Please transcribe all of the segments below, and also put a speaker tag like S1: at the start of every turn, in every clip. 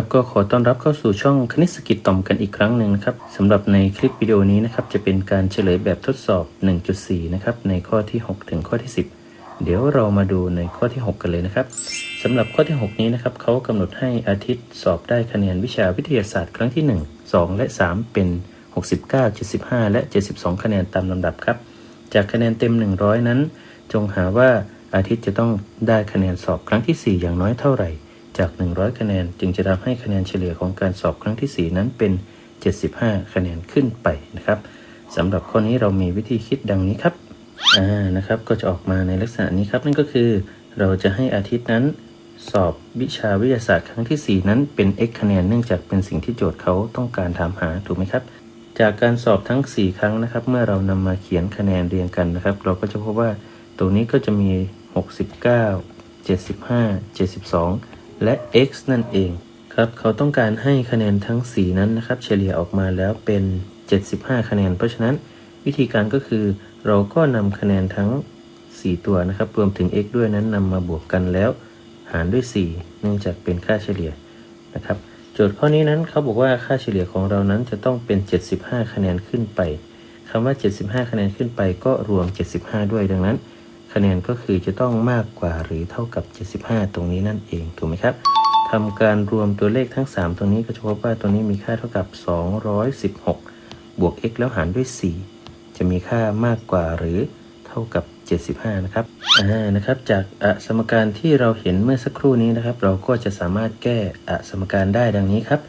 S1: ครับก็ขอต้อนรับเข้าสู่ช่องคณิตสกิจต่อมกันอีกครั้งหนึ่งนะครับสำหรับในคลิปวิดีโอนี้นะครับจะเป็นการเฉลยแบบทดสอบ 1.4 นะครับในข้อที่ 6 ถึงข้อที่ 10 เดี๋ยวเรามาดูในข้อที่ 6 กันเลยนะครับสำหรับข้อที่ 6 นี้นะครับเขากำหนดให้อาทิตย์สอบได้คะแนนวิชาวิทยาศาสตร์ครั้งที่ 1 2 และ 3 เป็น 69 75 และ 72 คะแนนตามลำดับครับ จากคะแนนเต็ม 100 นั้น จงหาว่าอาทิตย์จะต้องได้คะแนนสอบครั้งที่ 4 อย่างน้อยเท่าไหร่ จาก 100 คะแนน จึงจะทำให้คะแนนเฉลี่ยของการสอบครั้งที่ 4 นั้นเป็น 75 คะแนนขึ้นไปนะครับสำหรับข้อนี้เรามีวิธีคิดดังนี้ครับอ่านะครับก็จะออกมาในลักษณะนี้ครับ นั่นก็คือเราจะให้อาทิตย์นั้นสอบวิชาวิทยาศาสตร์ครั้งที่ 4 นั้นเป็น x คะแนนเนื่องจากเป็นสิ่งที่โจทย์เขาต้องการถามหาถูกไหมครับ จากการสอบทั้ง 4 ครั้งนะครับ เมื่อเรานำมาเขียนคะแนนเรียงกันนะครับ เราก็จะพบว่าตรงนี้ก็จะมี 69 75 72 และ x นั่นเองครับเขาต้องการให้คะแนนทั้ง 4 นั้นนะครับ เฉลี่ยออกมาแล้วเป็น 75 คะแนน เพราะฉะนั้นวิธีการก็คือ เราก็นำคะแนนทั้ง 4 ตัวนะครับ รวมถึง x ด้วยนั้นนำมาบวกกันแล้ว หารด้วย 4 เนื่องจากเป็นค่าเฉลี่ยนะครับ โจทย์ข้อนี้นั้นเขาบอกว่าค่าเฉลี่ยของเรานั้นจะต้องเป็น 75 คะแนนขึ้นไปคำว่า 75 คะแนนขึ้นไปก็รวม 75 ด้วยดังนั้น คะแนนก็คือจะต้องมากกว่าหรือเท่ากับ 75 ตรงนี้นั่นเองถูกไหมครับทำการรวมตัวเลขทั้ง 3 ตรงนี้ก็จะพบว่าตัวนี้มีค่าเท่ากับ 216 บวก x แล้วหารด้วย 4 จะมีค่ามากกว่าหรือเท่ากับ 75 นะครับอ่านะครับ จากอสมการที่เราเห็นเมื่อสักครู่นี้นะครับ เราก็จะสามารถแก้อสมการได้ดังนี้ครับ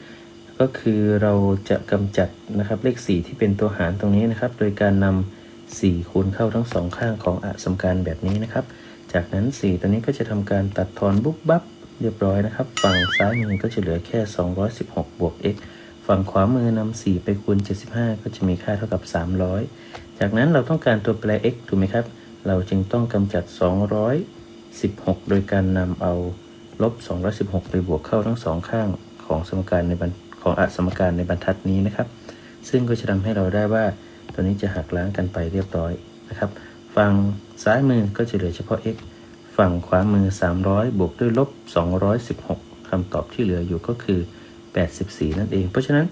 S1: ก็คือเราจะกำจัดนะครับเลข 4 ที่เป็นตัวหารตรงนี้นะครับ โดยการนำ 4คูณเข้าทั้งสองข้างของอสมการแบบนี้นะครับ จากนั้น 4 ตัวนี้ก็จะทำการตัดทอนบุ๊บบับเรียบร้อยนะครับ ฝั่งซ้ายมือก็จะเหลือแค่ 216 บวก x ฝั่งขวามือนำ4ไปคูณ 75 ก็จะมีค่าเท่ากับ 300 จากนั้นเราต้องการตัวแปร x ถูกไหมครับ เราจึงต้องกำจัด 216 โดยการนำเอาลบ 216 ไปบวกเข้าทั้งสองข้างของสมการในบรรของอสมการในบรรทัดนี้นะครับ ซึ่งก็จะทำให้เราได้ว่า ตัวนี้จะหักล้างกันไปเรียบร้อยนะครับ ฝั่งซ้ายมือก็จะเหลือเฉพาะ x ฝั่งขวามือ 300 บวกด้วยลบ 216คำตอบที่เหลืออยู่ก็คือ 84 นั่นเอง เพราะฉะนั้น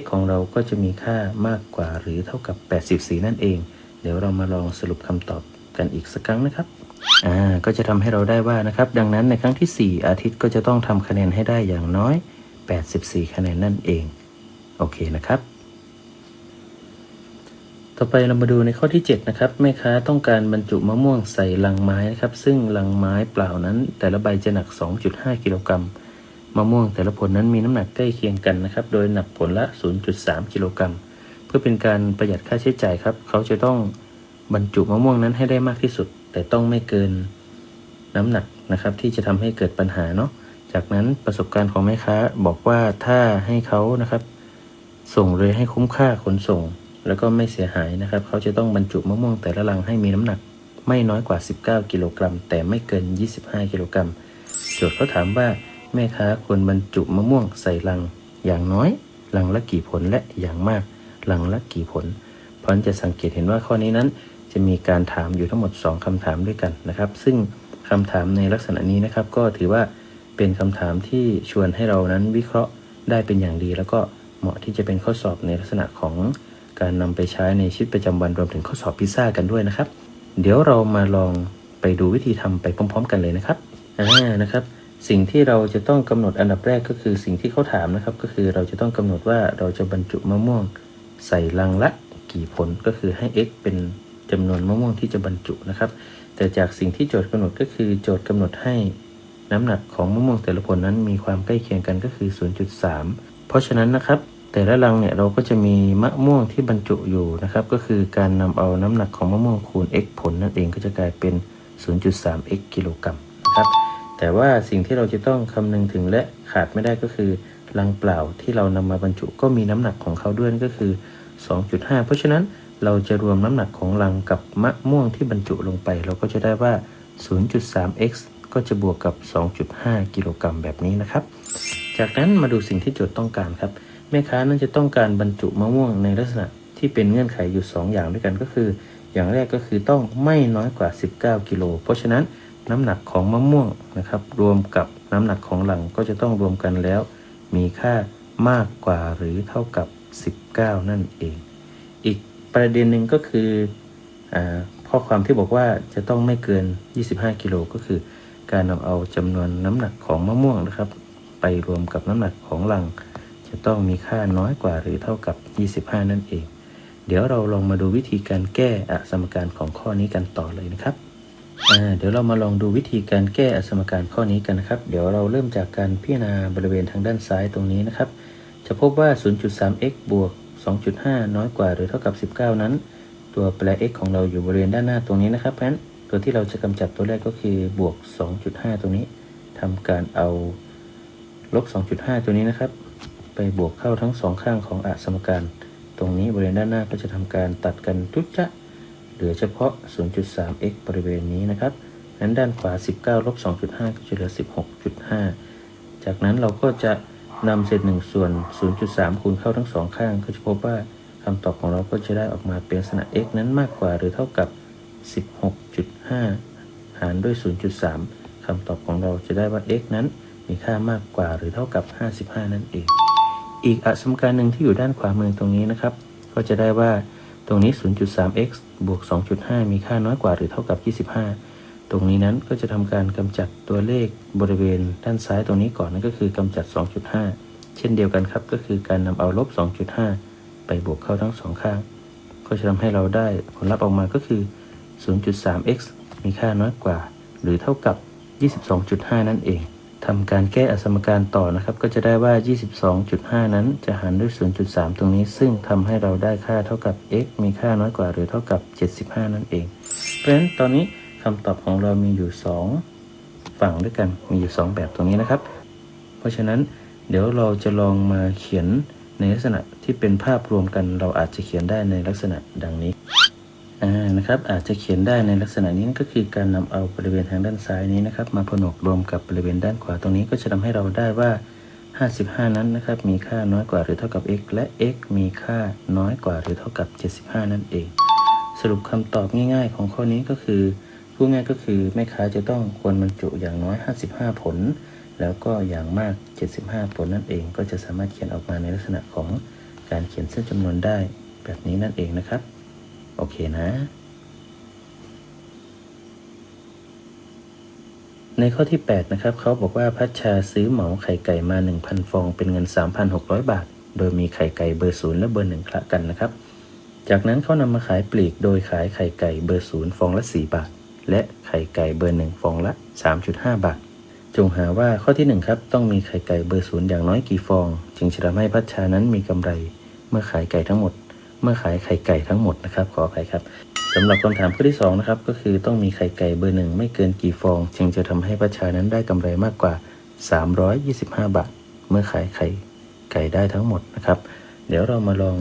S1: x ของเราก็จะมีค่ามากกว่าหรือเท่ากับ 84 นั่นเอง เดี๋ยวเรามาลองสรุปคำตอบกันอีกสักครั้งนะครับ อ่า ก็จะทำให้เราได้ว่านะครับ ดังนั้นในครั้งที่ 4 อาทิตย์ก็จะต้องทำคะแนนให้ได้อย่างน้อย 84 คะแนนนั่นเอง โอเคนะครับ ต่อไปเรามาดูในข้อที่ 7 นะครับ แม่ค้าต้องการบรรจุมะม่วงใส่ลังไม้นะครับ ซึ่งลังไม้เปล่านั้น แต่ละใบจะหนัก 2.5 กิโลกรัมมะม่วงแต่ละผลนั้นมีน้ำหนักใกล้เคียงกันนะครับ โดยหนักผลละ 0.3 กิโลกรัม เพื่อเป็นการประหยัดค่าใช้จ่ายครับ เขาจะต้องบรรจุมะม่วงนั้นให้ได้มากที่สุด แต่ต้องไม่เกินน้ำหนักนะครับ ที่จะทำให้เกิดปัญหาเนาะ จากนั้นประสบการณ์ของแม่ค้าบอกว่าถ้าให้เขานะครับ ส่งเลยให้คุ้มค่าขนส่ง แล้วก็ไม่เสียหายนะครับ เขาจะต้องบรรจุมะม่วงแต่ละลังให้มีน้ำหนัก ไม่น้อยกว่า 19 กิโลกรัม แต่ไม่เกิน 25 กิโลกรัม โจทย์เขาถามว่าแม่ค้าควรบรรจุมะม่วงใส่ลัง อย่างน้อยลังละกี่ผลและอย่างมากลังละกี่ผล เพราะจะสังเกตเห็นว่าข้อนี้นั้น จะมีการถามอยู่ทั้งหมด 2คำถามด้วยกันนะครับ ซึ่งคำถามในลักษณะนี้นะครับ ก็ถือว่าเป็นคำถามที่ชวนให้เรานั้นวิเคราะห์ได้เป็นอย่างดี แล้วก็เหมาะที่จะเป็นข้อสอบในลักษณะของ การนำไปใช้ในชีวิตประจำวันรวมถึงข้อสอบพิซซ่ากันด้วยนะครับ เดี๋ยวเรามาลองไปดูวิธีทำไปพร้อม ๆ กันเลยนะครับอ่านะครับ สิ่งที่เราจะต้องกำหนดอันดับแรกก็คือสิ่งที่เขาถามนะครับ ก็คือเราจะต้องกำหนดว่าเราจะบรรจุมะม่วง ใส่ลังละกี่ผลก็คือให้ x เป็นจำนวนมะม่วงที่จะบรรจุนะครับ แต่จากสิ่งที่โจทย์กำหนดก็คือโจทย์กำหนดให้น้ำหนักของมะม่วงแต่ละผลนั้นมีความใกล้เคียงกันก็คือ 0.3 เพราะฉะนั้นนะครับ แต่ละลังเนี่ยเราก็จะมีมะม่วงที่บรรจุอยู่นะครับ ก็คือการนำเอาน้ำหนักของมะม่วงคูณ x ผลนั่นเองก็จะกลายเป็น 0.3 x กิโลกรัมนะครับ แต่ว่าสิ่งที่เราจะต้องคำนึงถึงและขาดไม่ได้ก็คือลังเปล่าที่เรานำมาบรรจุก็มีน้ำหนักของเขาด้วยก็คือ 2.5 เพราะฉะนั้นเราจะรวมน้ำหนักของลังกับมะม่วงที่บรรจุลงไป เราก็จะได้ว่า 0.3x ก็จะบวกกับ 2.5 กิโลกรัมแบบนี้นะครับ จากนั้นมาดูสิ่งที่โจทย์ต้องการครับ แม่ค้านั้นจะต้องการบรรจุมะม่วงในลักษณะที่เป็นเงื่อนไขอยู่ 2 อย่างด้วยกันก็คือ อย่างแรกก็คือต้องไม่น้อยกว่า 19 กิโล เพราะฉะนั้นน้ำหนักของมะม่วงนะครับ รวมกับน้ำหนักของหลังก็จะต้องรวมกันแล้ว มีค่ามากกว่าหรือเท่ากับ 19 นั่นเอง อีกประเด็นหนึ่งก็คืออาข้อความที่บอกว่าจะต้องไม่เกิน 25 กิโลก็คือ การนำเอาจำนวนน้ำหนักของมะม่วงนะครับ ไปรวมกับน้ำหนักของหลัง จะต้องมีค่าน้อยกว่าหรือเท่ากับ 25 นั่นเอง เดี๋ยวเราลองมาดูวิธีการแก้อสมการของข้อนี้กันต่อเลยนะครับเดี๋ยวเรามาลองดูวิธีการแก้อสมการข้อนี้กันนะครับ เดี๋ยวเราเริ่มจากการพิจารณาบริเวณทางด้านซ้ายตรงนี้นะครับ จะพบว่า 0.3x บวก 2.5 น้อยกว่าหรือเท่ากับ 19 นั้น ตัวแปร x ของเราอยู่บริเวณด้านหน้าตรงนี้นะครับเพราะฉะนั้นตัวที่เราจะกำจัดตัวแรกก็คือบวก 2.5 ตรงนี้ทำการเอาลบ 2.5 ตัวนี้นะครับ ไปบวกเข้าทั้งสองข้างของอสมการ ตรงนี้บริเวณด้านหน้าก็จะทำการตัดกันทุกจะเหลือเฉพาะ 0.3x บริเวณนี้นะครับนั้นด้านขวา 19ลบ2.5 ก็จะเหลือ 16.5 จากนั้นเราก็จะนำเศษ1ส่วน 0.3 คูณเข้าทั้งสองข้าง ก็จะพบว่าคำตอบของเราก็จะได้ออกมาเป็นลักษณะ x นั้นมากกว่าหรือเท่ากับ 16.5 หารด้วย 0.3 คำตอบของเราจะได้ว่า x นั้นมีค่ามากกว่าหรือเท่ากับ 55 นั่นเอง อีกอสมการหนึ่งที่อยู่ด้านขวามือตรงนี้นะครับ ก็จะได้ว่าตรงนี้ 0.3x บวก 2.5 มีค่าน้อยกว่าหรือเท่ากับ 25 ตรงนี้นั้นก็จะทำการกำจัดตัวเลขบริเวณด้านซ้ายตรงนี้ก่อนนั่นก็คือกำจัด 2.5 เช่นเดียวกันครับ ก็คือการนำเอาลบ 2.5 ไปบวกเข้าทั้งสองข้าง ก็จะทำให้เราได้ผลลัพธ์ออกมาก็คือ 0.3x มีค่าน้อยกว่า หรือเท่ากับ 22.5 นั่นเอง ทำการแก้อสมการต่อนะครับ ก็จะได้ว่า 22.5 นั้นจะหารด้วย 0.3 ตรงนี้ ซึ่งทำให้เราได้ค่าเท่ากับ x มีค่าน้อยกว่าหรือเท่ากับ 75 นั่นเอง เพราะฉะนั้นตอนนี้คำตอบของเรามีอยู่ 2 ฝั่งด้วยกันมีอยู่ 2 แบบตรงนี้นะครับ เพราะฉะนั้นเดี๋ยวเราจะลองมาเขียนในลักษณะที่เป็นภาพรวมกัน เราอาจจะเขียนได้ในลักษณะดังนี้ นะครับอาจจะเขียนได้ในลักษณะนี้ก็คือการนำเอาบริเวณทางด้านซ้ายนี้นะครับ มาผนวกรวมกับบริเวณด้านขวาตรงนี้ก็จะทำให้เราได้ว่า 55 นั้นนะครับ มีค่าน้อยกว่าหรือเท่ากับ x และ x มีค่าน้อยกว่าหรือเท่ากับ 75 นั่นเอง สรุปคำตอบง่าย ๆ ของข้อนี้ก็คือพูดง่ายก็คือแม่ค้าจะต้องควรบรรจุอย่างน้อย 55 ผล แล้วก็อย่างมาก 75 ผลนั่นเอง ก็จะสามารถเขียนออกมาในลักษณะของการเขียนเส้นจำนวนได้แบบนี้นั่นเองนะครับ โอเคนะ ในข้อที่ 8 นะครับ เขาบอกว่าพัชชาซื้อเหมาไข่ไก่มา 1,000 ฟอง เป็นเงิน 3,600 บาท โดยมีไข่ไก่เบอร์ศูนย์และเบอร์หนึ่งคละกันนะครับ จากนั้นเขานำมาขายปลีกโดยขายไข่ไก่เบอร์ศูนย์ฟองละ 4 บาท และไข่ไก่เบอร์หนึ่งฟองละ 3.5 บาทจงหาว่าข้อที่ 1 ครับต้องมีไข่ไก่เบอร์ศูนย์อย่างน้อยกี่ฟอง จึงจะทำให้พัชชานั้นมีกำไร เมื่อขายไก่ทั้งหมด เมื่อขายไข่ไก่ทั้งหมดนะครับขออภัยครับสำหรับคำถามข้อที่2นะครับก็คือต้องมีไข่ไก่เบอร์หนึ่งไม่เกินกี่ฟอง จึงจะทำให้ประชานั้นได้กำไรมากกว่า 325 บาท เมื่อขายไข่ไก่ได้ทั้งหมดนะครับ เดี๋ยวเรามาลอง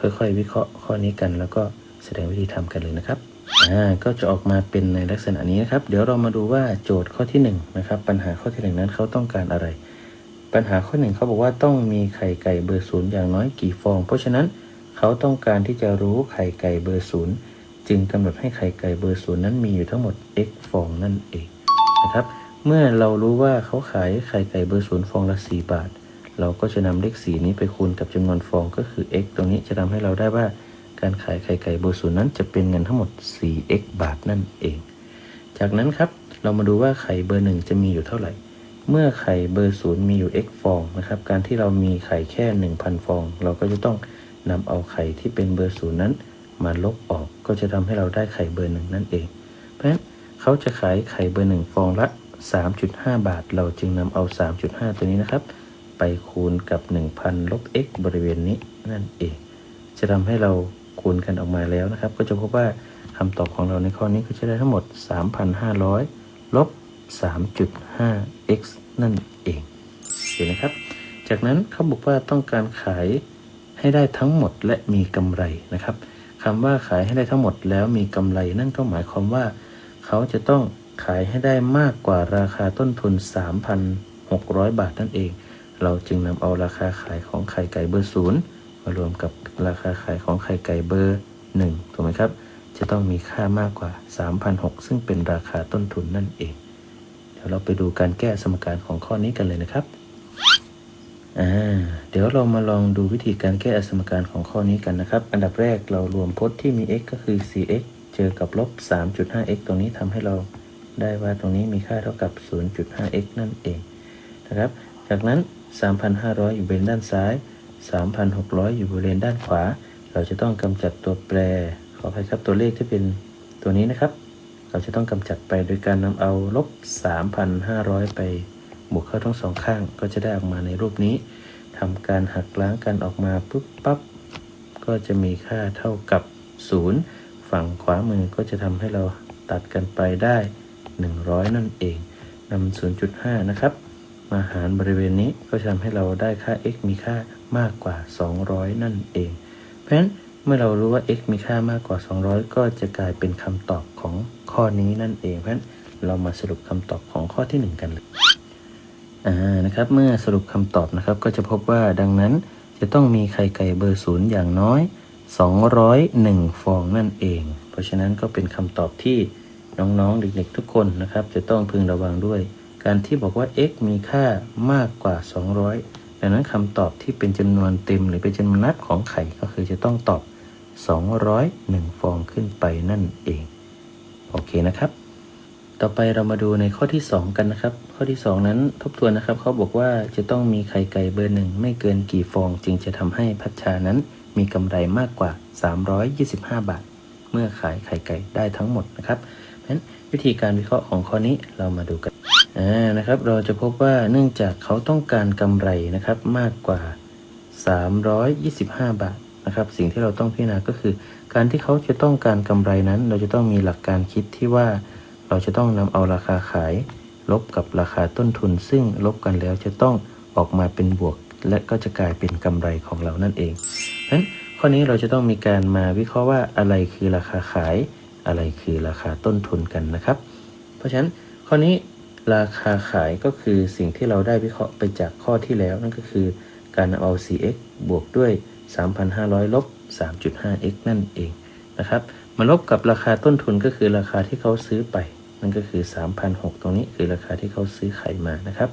S1: ค่อยๆ วิเคราะห์ข้อนี้กัน แล้วก็แสดงวิธีทำกันเลยนะครับอ่าก็จะออกมาเป็นในลักษณะนี้นะครับ เดี๋ยวเรามาดูว่าโจทย์ข้อที่1นะครับปัญหาข้อที่ 1 นั้นเขาต้องการอะไร ปัญหาข้อ1เขาบอกว่าต้องมีไข่ไก่เบอร์ศูนย์อย่างน้อยกี่ฟอง เพราะฉะนั้น เขาต้องการที่จะรู้ไข่ไก่เบอร์ศูนย์จึงกำหนดให้ไข่ไก่เบอร์ศูนย์นั้นมีอยู่ทั้งหมด x ฟองนั่นเองนะครับ เมื่อเรารู้ว่าเขาขายไข่ไก่เบอร์ศูนย์ฟองละ 4 บาท เราก็จะนำเลขสีนี้ไปคูณกับจำนวนฟองก็คือ x ตรงนี้จะทำให้เราได้ว่าการขายไข่ไก่เบอร์ศูนย์นั้นจะเป็นเงินทั้งหมด 4x บาทนั่นเอง จากนั้นครับเรามาดูว่าไข่เบอร์หนึ่งจะมีอยู่เท่าไหร่ เมื่อไข่เบอร์ศูนย์มีอยู่ x ฟองนะครับ การที่เรามีไข่แค่ 1,000 ฟอง เราก็จะต้อง นำเอาไข่ที่เป็นเบอร์ศูนย์นั้น มาลบออกก็จะทำให้เราได้ไข่เบอร์หนึ่งนั่นเอง เพราะฉะนั้นเขาจะขายไข่เบอร์หนึ่งฟองละ 3.5 บาท เราจึงนำเอา 3.5 ตัวนี้นะครับ ไปคูณกับ 1,000 ลบ x บริเวณนี้นั่นเอง จะทำให้เราคูณกันออกมาแล้วนะครับ ก็จะพบว่าคำตอบของเราในข้อนี้ก็จะได้ทั้งหมด 3,500 ลบ 3.5x นั่นเองเห็นนะครับ จากนั้นเขาบอกว่าต้องการขาย ให้ได้ทั้งหมดและมีกำไรนะครับคำว่าขายให้ได้ทั้งหมดแล้วมีกำไร นั่นก็หมายความว่า เขาจะต้องขายให้ได้มากกว่าราคาต้นทุน 3,600 บาทนั่นเอง เราจึงนำเอาราคาขายของไข่ไก่เบอร์ศูนย์มารวมกับราคาขายของไข่ไก่เบอร์1ถูกไหมครับ จะต้องมีค่ามากกว่า 3,600 ซึ่งเป็นราคาต้นทุนนั่นเอง เดี๋ยวเราไปดูการแก้สมการของข้อนี้กันเลยนะครับ อ่าเดี๋ยวเรามาลองดูวิธีการแก้อสมการของข้อนี้กันนะครับ อันดับแรกเรารวมพจน์ที่มี x ก็คือ 4x เจอกับลบ 3.5x ตรงนี้ทำให้เราได้ว่าตรงนี้มีค่าเท่ากับ 0.5x นั่นเองนะครับ จากนั้น 3,500 อยู่บริเวณด้านซ้าย 3,600 อยู่บริเวณด้านขวา เราจะต้องกำจัดตัวแปร ขออภัยครับตัวเลขที่เป็นตัวนี้นะครับ เราจะต้องกำจัดไปโดยการนำเอาลบ 3,500 ไป บวกเข้าทั้งสองข้างก็จะได้ออกมาในรูปนี้ทำการหักล้างกันออกมาปุ๊บปั๊บก็จะมีค่าเท่ากับ 0 ฝั่งขวามือก็จะทำให้เราตัดกันไปได้ 100 นั่นเองนำ0.5 นะครับ มาหารบริเวณนี้ก็จะทำให้เราได้ค่า x มีค่ามากกว่า 200 นั่นเอง เพราะฉะนั้นเมื่อเรารู้ว่า x มีค่ามากกว่า 200 ก็จะกลายเป็นคำตอบของข้อนี้นั่นเอง เพราะฉะนั้นเรามาสรุปคำตอบของข้อที่ 1 กันเลย นะครับเมื่อสรุปคำตอบนะครับก็จะพบว่าดังนั้นจะต้องมีไข่ไก่เบอร์ศูนย์อย่างน้อย 201 ฟองนั่นเอง เพราะฉะนั้นก็เป็นคำตอบที่น้องๆเด็กๆทุกคนนะครับ จะต้องพึงระวังด้วย การที่บอกว่า x มีค่ามากกว่า 200 ดังนั้นคำตอบที่เป็นจำนวนเต็มหรือเป็นจำนวนนับของไข่ก็คือจะต้องตอบ 201 ฟองขึ้นไปนั่นเอง โอเคนะครับ ต่อไปเรามาดูในข้อที่ 2 กันนะครับ ข้อที่ 2 นั้นทบทวนนะครับเขาบอกว่าจะต้องมีไข่ไก่เบอร์หนึ่งไม่เกินกี่ฟอง จึงจะทำให้พัชชานั้นมีกำไรมากกว่า 325 บาท เมื่อขายไข่ไก่ได้ทั้งหมดนะครับเพราะฉะนั้นวิธีการวิเคราะห์ของข้อนี้เรามาดูกันอ่านะครับ เราจะพบว่าเนื่องจากเขาต้องการกำไรนะครับมากกว่า 325 บาทนะครับ สิ่งที่เราต้องพิจารณาก็คือ การที่เขาจะต้องการกำไรนั้น เราจะต้องมีหลักการคิดที่ว่า เราจะต้องนำเอาราคาขาย ลบกับราคาต้นทุน ซึ่งลบกันแล้วจะต้องออกมาเป็นบวก และก็จะกลายเป็นกำไรของเรานั่นเองเพราะฉะนั้นข้อนี้เราจะต้องมีการมาวิเคราะห์ว่าอะไรคือราคาขาย อะไรคือราคาต้นทุนกันนะครับ เพราะฉะนั้นข้อนี้ราคาขายก็คือสิ่งที่เราได้วิเคราะห์ไปจากข้อที่แล้ว นั่นก็คือการเอา 4x บวกด้วย 3,500 ลบ 3.5x นั่นเองนะครับมาลบกับราคาต้นทุนก็คือราคาที่เขาซื้อไป นั่นก็คือ 3,600 ตรงนี้คือราคาที่เขาซื้อไข่มานะครับ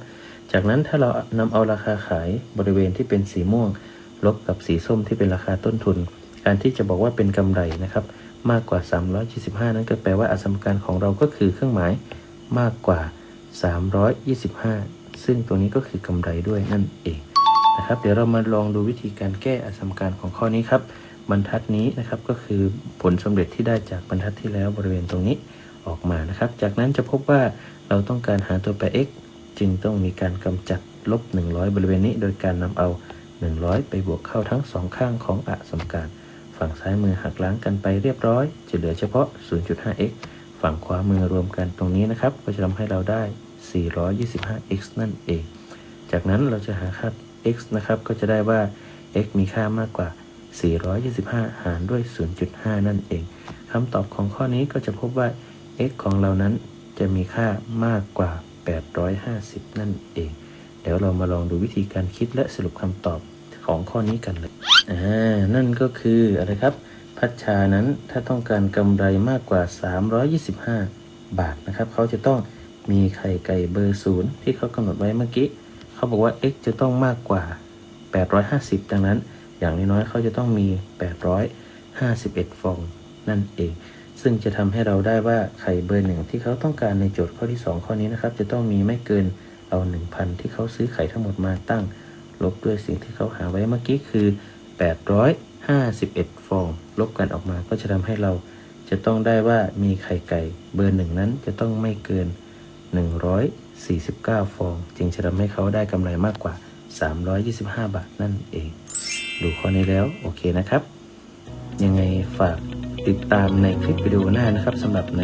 S1: จากนั้นถ้าเรานำเอาราคาขายบริเวณที่เป็นสีม่วง ลบกับสีส้มที่เป็นราคาต้นทุน การที่จะบอกว่าเป็นกำไรนะครับ มากกว่า 325 นั้นก็แปลว่าอสมการของเราก็คือเครื่องหมายมากกว่า 325 ซึ่งตัวนี้ก็คือกำไรด้วยนั่นเองนะครับ เดี๋ยวเรามาลองดูวิธีการแก้อสมการของข้อนี้ครับบรรทัดนี้นะครับก็คือผลสำเร็จที่ได้จากบรรทัดที่แล้วบริเวณตรงนี้ ออกมานะครับ จากนั้นจะพบว่าเราต้องการหาตัวแปร x จึงต้องมีการกำจัดลบ 100 บริเวณนี้ โดยการนำเอา 100 ไปบวกเข้าทั้งสองข้างของอสมการ ฝั่งซ้ายมือหักล้างกันไปเรียบร้อย จะเหลือเฉพาะ 0.5x ฝั่งขวามือรวมกันตรงนี้นะครับ ก็จะทำให้เราได้ 425x นั่นเอง จากนั้นเราจะหาค่า x นะครับ ก็จะได้ว่า x มีค่ามากกว่า 425 หารด้วย 0.5 นั่นเองคำตอบของข้อนี้ก็จะพบว่า x ของเรานั้นจะมีค่ามากกว่า 850 นั่นเอง เดี๋ยวเรามาลองดูวิธีการคิดและสรุปคำตอบของข้อนี้กันเลย อ่า นั่นก็คืออะไรครับ พัชชานั้นถ้าต้องการกำไรมากกว่า 325 บาทนะครับ เขาจะต้องมีไข่ไก่เบอร์ศูนย์ที่เขากำหนดไว้เมื่อกี้ เขาบอกว่า x จะต้องมากกว่า 850 ดังนั้น อย่างน้อยๆเขาจะต้องมี 851 ฟองนั่นเอง ซึ่งจะทำให้เราได้ว่าไข่เบอร์หนึ่งที่เขาต้องการในโจทย์ข้อที่ 2 ข้อนี้นะครับ จะต้องมีไม่เกินเอา 1,000 ที่เขาซื้อไข่ทั้งหมดมาตั้ง ลบด้วยสิ่งที่เขาหาไว้เมื่อกี้คือ 851 ฟอง ลบกันออกมาก็จะทำให้เราจะต้องได้ว่ามีไข่ไก่เบอร์หนึ่งนั้นจะต้องไม่เกิน 149 ฟอง จึงจะทำให้เขาได้กำไรมากกว่า 325 บาทนั่นเอง ดูข้อนี้แล้ว โอเคนะครับ ยังไงฝาก ติดตามในคลิปวิดีโอหน้านะครับสำหรับใน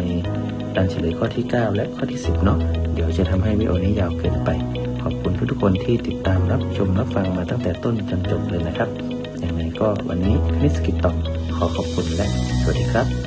S1: การเฉลยข้อที่ 9 และข้อที่ 10 เนาะเดี๋ยวจะทำให้วิดีโอนี้ยาวเกินไป ขอบคุณทุกๆคนที่ติดตามรับชมรับฟังมาตั้งแต่ต้นจนจบเลยนะครับยังไงก็วันนี้คณิตสกิตตอบขอขอบคุณและสวัสดีครับ